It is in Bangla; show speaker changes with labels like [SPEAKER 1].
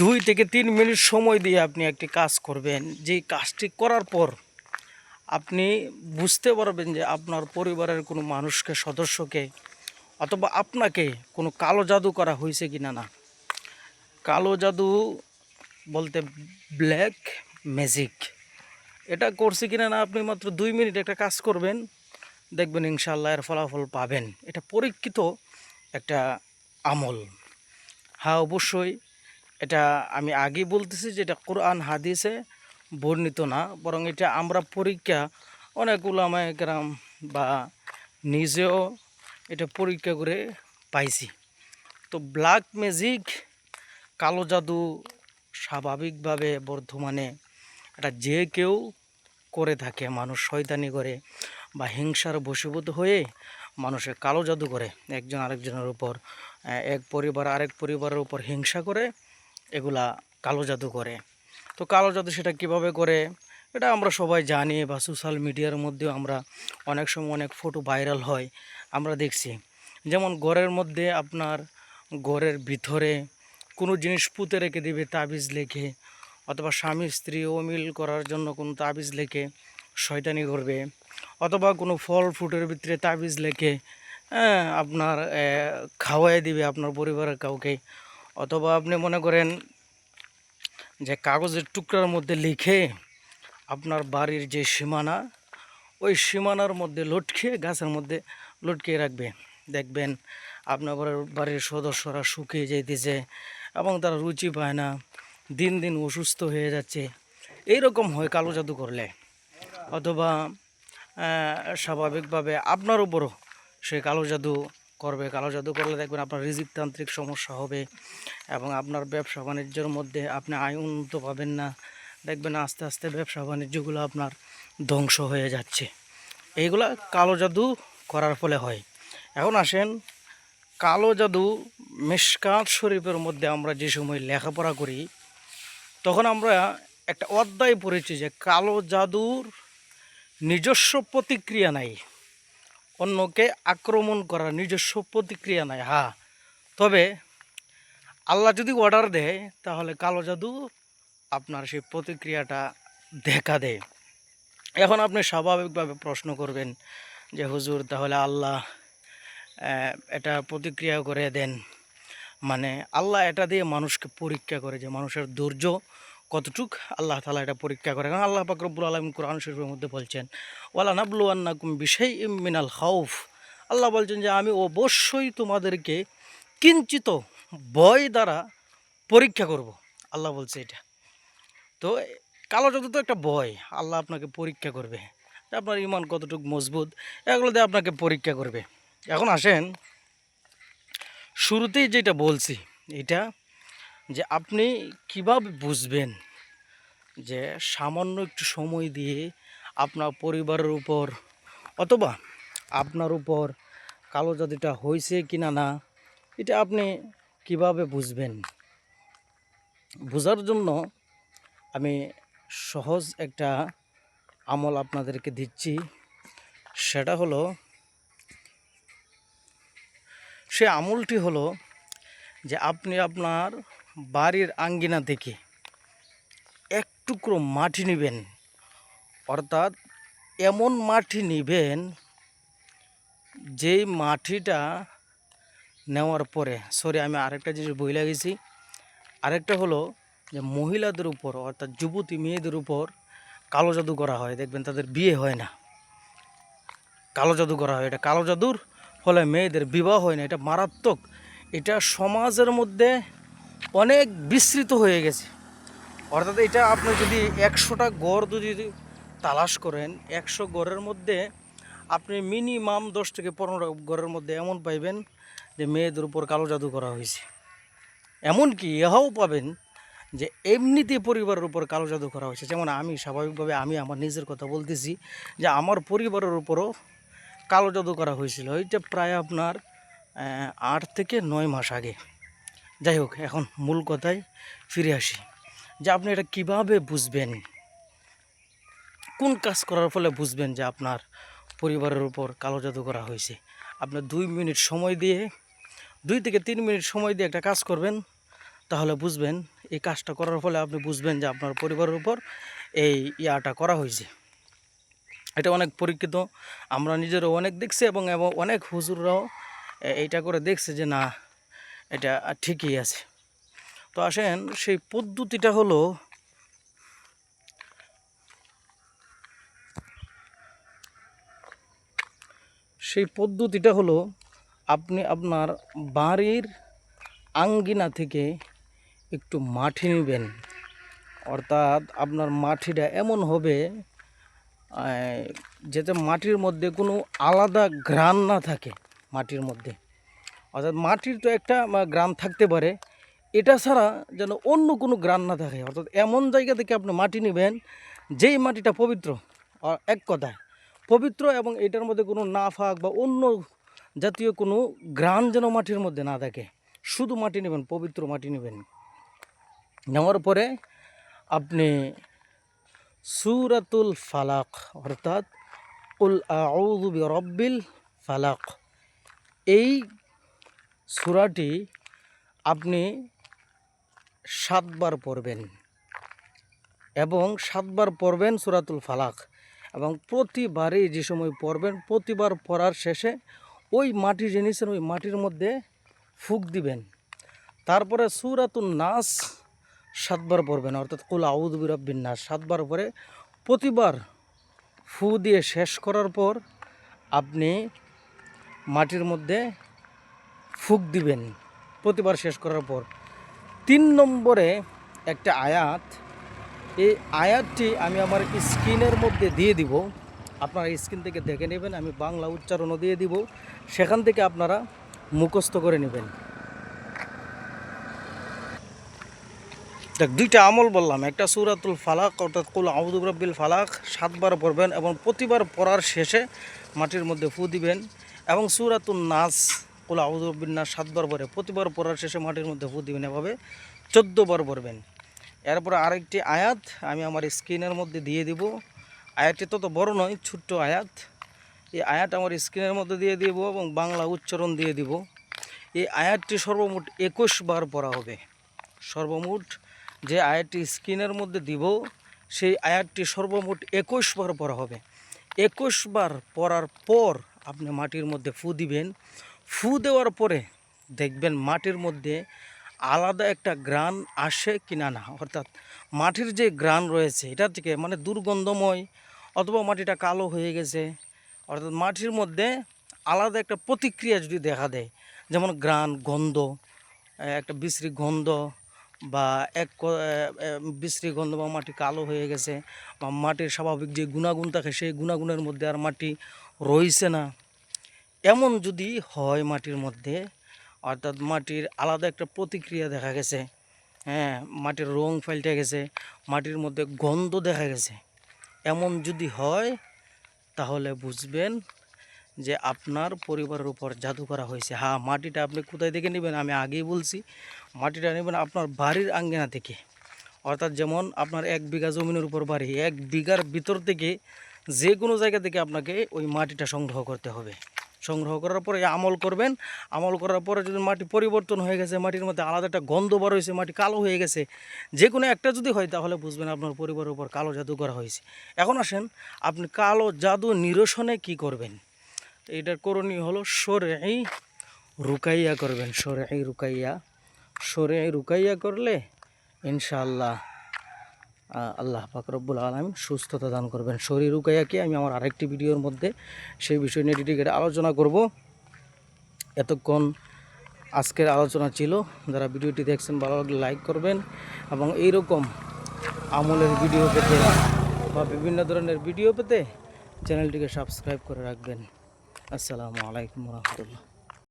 [SPEAKER 1] দুই থেকে তিন মিনিট সময় দিয়ে আপনি একটি কাজ করবেন। যেই কাজটি করার পর আপনি বুঝতে পারবেন যে আপনার পরিবারের কোনো মানুষকে, সদস্যকে অথবা আপনাকে কোনো কালো জাদু করা হয়েছে কি না। না কালো জাদু বলতে ব্ল্যাক ম্যাজিক। এটা করছে কিনা না আপনি মাত্র দুই মিনিট একটা কাজ করবেন, দেখবেন ইনশাল্লাহ এর ফলাফল পাবেন। এটা পরীক্ষিত একটা আমল। হ্যাঁ অবশ্যই এটা আমি আগেই বলতেছি যে এটা কোরআন হাদিসে বর্ণিত না, বরং এটা আমরা পরীক্ষা অনেক উলামায়ে গ্রাম বা নিজেও এটা পরীক্ষা করে পাইছি। তো ব্ল্যাক ম্যাজিক, কালো জাদু স্বাভাবিকভাবে বর্ধমানে এটা যে কেউ করে থাকে, মানুষ শয়তানি করে বা হিংসার বশীভূত হয়ে মানুষে কালো জাদু করে, একজন আরেকজনের উপর এক পরিবার আরেক পরিবারের উপর হিংসা করে এগুলা কালো জাদু করে। তো কালো জাদু সেটা কীভাবে করে? এটা আমরা সবাই জানি বা সোশ্যাল মিডিয়ার মধ্যেও আমরা অনেক সময় অনেক ফটো ভাইরাল হয়। আমরা দেখছি। যেমন ঘরের মধ্যে আপনার ঘরের ভিতরে কোনো জিনিস পুঁতে রেখে দেবে, তাবিজ লেখে, অথবা স্বামী স্ত্রী অমিল করার জন্য কোনো তাবিজ লেখে, শয়তানি করবে, অথবা কোনো ফল ফ্রুটের ভিতরে তাবিজ লেখে হ্যাঁ আপনার খাওয়াই দিবে আপনার পরিবারের কাউকে। অথবা আপনি মনে করেন যে কাগজের টুকরার মধ্যে লিখে আপনার বাড়ির যে সীমানা, ওই সীমানার মধ্যে লটকিয়ে গাছের মধ্যে লটকিয়ে রাখবে। দেখবেন আপনার বাড়ির- সদস্যরা শুকিয়ে যাইতেছে এবং তারা রুচি পায় না, দিন দিন অসুস্থ হয়ে যাচ্ছে। এইরকম হয় কালো জাদু করলে। অথবা স্বাভাবিকভাবে আপনার উপরও সেই কালো জাদু করবে। কালো জাদু করলে দেখবেন আপনার রিজিকতান্ত্রিক সমস্যা হবে এবং আপনার ব্যবসা বাণিজ্যের মধ্যে আপনি আয় উন্নত পাবেন না। দেখবেন আস্তে আস্তে ব্যবসা বাণিজ্যগুলো আপনার ধ্বংস হয়ে যাচ্ছে। এইগুলা কালো জাদু করার ফলে হয়। এখন আসেন, কালো জাদু মিসকাত শরীফের মধ্যে আমরা যে সময় লেখাপড়া করি, তখন আমরা একটা অধ্যায় পড়েছি যে কালো জাদুর নিজস্ব প্রতিক্রিয়া নাই। অন্যকে আক্রমণ করার নিজস্ব প্রতিক্রিয়া নাই হ্যাঁ তবে আল্লাহ যদি অর্ডার দেয়, তাহলে কালো জাদু আপনার সেই প্রতিক্রিয়াটা দেখা দেয়। এখন আপনি স্বাভাবিকভাবে প্রশ্ন করবেন যে, হুজুর, তাহলে আল্লাহ এটা প্রতিক্রিয়া করে দেন? মানে আল্লাহ এটা দিয়ে মানুষকে পরীক্ষা করে যে, মানুষের ধৈর্য কতটুক আল্লাহ তালা এটা পরীক্ষা করে। কারণ আল্লাহ পাকরবুল আলম কোরআন শরীফের মধ্যে বলছেন ওয়ালা নাবলু আন্নাকুম বিষয় মিনাল হাউফ আল্লাহ বলছেন যে, আমি অবশ্যই তোমাদেরকে কিঞ্চিত ভয় দ্বারা পরীক্ষা করব। আল্লাহ বলছে এটা। তো কালো জাদু তো একটা ভয়, আল্লাহ আপনাকে পরীক্ষা করবে। আপনার ইমান কতটুকু মজবুত, এগুলো দিয়ে আপনাকে পরীক্ষা করবে। এখন আসেন, শুরুতেই যেটা বলছি, এটা যে আপনি কীভাবে বুঝবেন যে সামান্য একটু সময় দিয়ে আপনার পরিবারের উপর অথবা আপনার উপর কালো জাদুটা হয়েছে কি না না, এটা আপনি কীভাবে বুঝবেন? বোঝার জন্য আমি সহজ একটা আমল আপনাদেরকে দিচ্ছি। সেটা হলো, সে আমলটি হলো যে আপনি আপনার বাড়ির আঙ্গিনা থেকে এক টুকরো মাটি নেবেন। অর্থাৎ এমন মাটি নেবেন যেই মাটিটা নেওয়ার পরে সরি আমি আরেকটা জিনিস বই লাগিয়েছি আরেকটা হলো যে মহিলাদের উপর, অর্থাৎ যুবতী মেয়েদের উপর কালো জাদু করা হয়। দেখবেন তাদের বিয়ে হয় না। কালো জাদু করা হয়। এটা কালো জাদুর ফলে মেয়েদের বিবাহ হয় না। এটা মারাত্মক। এটা সমাজের মধ্যে অনেক বিস্তৃত হয়ে গেছে। অর্থাৎ এটা আপনি যদি একশোটা গড় যদি তালাশ করেন, একশো গড়ের মধ্যে আপনি মিনিমাম দশ থেকে পনেরো গড়ের মধ্যে এমন পাইবেন যে মেয়েদের উপর কালো জাদু করা হয়েছে। এমনকি ইহাও পাবেন যে এমনিতে পরিবারের উপর কালো জাদু করা হয়েছে। যেমন আমি স্বাভাবিকভাবে আমি আমার নিজের কথা বলতেছি যে আমার পরিবারের উপরও কালো জাদু করা হয়েছিল। ওইটা প্রায় আপনার আট থেকে নয় মাস আগে। যাই হোক, এখন মূল কথায় ফিরে আসি। যে আপনি এটা কীভাবে বুঝবেন? কোন কাজ করার ফলে বুঝবেন যে আপনার পরিবারের উপর কালো জাদু করা হয়েছে? আপনার দুই মিনিট সময় দিয়ে, দুই থেকে তিন মিনিট সময় দিয়ে একটা কাজ করবেন, তাহলে বুঝবেন এই কাজটা করার ফলে আপনি বুঝবেন যে আপনার পরিবারের উপর এই ইয়াটা করা হয়েছে। এটা অনেক পরীক্ষিত, আমরা নিজেরও অনেক দেখছি এবং অনেক হুজুররাও এইটা করে দেখছে যে না এটা ঠিকই আছে। তো আসেন, সেই পদ্ধতিটা হলো সেই পদ্ধতিটা হলো আপনি আপনার বাড়ির আঙ্গিনা থেকে একটু মাটি নেবেন। অর্থাৎ আপনার মাটিটা এমন হবে যাতে মাটির মধ্যে কোনো আলাদা গ্রান না থাকে মাটির মধ্যে। অর্থাৎ মাটির তো একটা গ্রাম থাকতে পারে। এটা ছাড়া যেন অন্য কোনো গ্রাম না থাকে। অর্থাৎ এমন জায়গা থেকে আপনি মাটি নেবেন, যেই মাটিটা পবিত্র এক কথায়, পবিত্র এবং এটার মধ্যে কোনো না নাফাক বা অন্য জাতীয় কোনো গ্রান যেন মাটির মধ্যে না থাকে। শুধু মাটি নেবেন, পবিত্র মাটি নেবেন। নেওয়ার পরে আপনি সুরাতুল ফালাক, অর্থাৎ উল আউযু রব্বিল ফালাক, এই সূরাটি আপনি সাতবার পড়বেন এবং সাতবার পড়বেন সুরাতুল ফালাক এবং প্রতিবারই যে সময় পড়বেন, প্রতিবার পড়ার শেষে ওই মাটি জিনিসের ওই মাটির মধ্যে ফুক দিবেন। তারপরে সুরাতুল নাস সাতবার পড়বেন, অর্থাৎ কুল আউদুবির নাস সাতবার পরে প্রতিবার ফু দিয়ে শেষ করার পর আপনি মাটির মধ্যে ফুক দিবেন। প্রতিবার শেষ করার পর। তিন নম্বরে একটা আয়াত। এই আয়াতটি আমি আমার স্ক্রিনের মধ্যে দিয়ে দিব। আপনারা স্ক্রিন থেকে দেখে নেবেন, আমি বাংলা উচ্চারণও দিয়ে দিব। সেখান থেকে আপনারা মুখস্থ করে নেবেন। দেখ, দুইটা আমল বললাম। একটা সুরাতুল ফালাক, অর্থাৎ কুল আউদুব রব্বিল ফালাক, সাতবার পড়বেন এবং প্রতিবার পড়ার শেষে মাটির মধ্যে ফু দিবেন এবং সুরাতুল নাস কুল নাস সাতবার পরে প্রতিবার পড়ার শেষে মাটির মধ্যে ফু দিবেন এভাবে চোদ্দোবার পড়বেন। এরপরে আরেকটি আয়াত আমি আমার স্ক্রিনের মধ্যে দিয়ে দিব। আয়াতটি তত বড় নয়, ছোট্ট আয়াত। এই আয়াত আমার স্ক্রিনের মধ্যে দিয়ে দিব এবং বাংলা উচ্চারণ দিয়ে দিব। এই আয়াতটি সর্বমোট একুশ বার পড়া হবে। সর্বমোট যে আয়াতটি স্ক্রিনের মধ্যে দিব, সেই আয়াতটি সর্বমোট একুশ বার পড়া হবে। একুশ বার পড়ার পর আপনি মাটির মধ্যে ফু দিবেন। ফু দেওয়ার পরে দেখবেন মাটির মধ্যে আলাদা একটা গ্রান আসে কিনা না। অর্থাৎ মাটির যে গ্রান রয়েছে, এটা থেকে মানে দুর্গন্ধময় অথবা মাটিটা কালো হয়ে গেছে, অর্থাৎ মাটির মধ্যে আলাদা একটা প্রতিক্রিয়া যদি দেখা দেয়, যেমন গ্রান গন্ধ একটা বিশ্রী গন্ধ বা এক বিশ্রী গন্ধ বা মাটি কালো হয়ে গেছে বা মাটির স্বাভাবিক যে গুণাগুণ থাকে, সেই গুণাগুণের মধ্যে আর মাটি রইছে না। এমন যদি হয় মাটির মধ্যে, অর্থাৎ মাটির আলাদা একটা প্রতিক্রিয়া দেখা গেছে হ্যাঁ মাটির রং পাল্টে গেছে, মাটির মধ্যে গন্ধ দেখা গেছে, এমন যদি হয়, তাহলে বুঝবেন যে আপনার পরিবারের উপর জাদু করা হয়েছে। হ্যাঁ মাটিটা আপনি কোথায় থেকে নেবেন? আমি আগেই বলছি, মাটিটা নেবেন আপনার বাড়ির আঙ্গিনা থেকে। অর্থাৎ যেমন আপনার এক বিঘা জমিনের উপর বাড়ি, এক বিঘার ভিতর থেকে যে কোনো জায়গা থেকে আপনাকে ওই মাটিটা সংগ্রহ করতে হবে। সংগ্রহ করার পরে আমল করবেন। আমল করার পরে যদি মাটি পরিবর্তন হয়ে গেছে মাটির মধ্যে আলাদা একটা গন্ধ বার হয়েছে মাটি কালো হয়ে গেছে যে কোনো একটা যদি হয় তাহলে বুঝবেন আপনার পরিবারের উপর কালো জাদু করা হয়েছে। এখন আসেন আপনি কালো জাদু নিরসনে কি করবেন? এটার করণীয় হলো সরে রুকাইয়া করবেন সরে রুকাইয়া। সরে রুকাইয়া করলে ইনশাআল্লাহ আহ, আল্লাহ পাক রব্বুল আলম সুস্থতা দান করবেন। শরীর রুকাইয়াকে আমি আমার আরেকটি ভিডিওর মধ্যে সেই বিষয় নিয়ে ডিটেলে আলোচনা করব। এতক্ষণ আজকের আলোচনা ছিল। যারা ভিডিওটি দেখছেন, ভালো লাগলে লাইক করবেন এবং এইরকম আমলের ভিডিও পেতে বা বিভিন্ন ধরনের ভিডিও পেতে চ্যানেলটিকে সাবস্ক্রাইব করে রাখবেন। আসসালামু আলাইকুম রহমতুল্লাহ।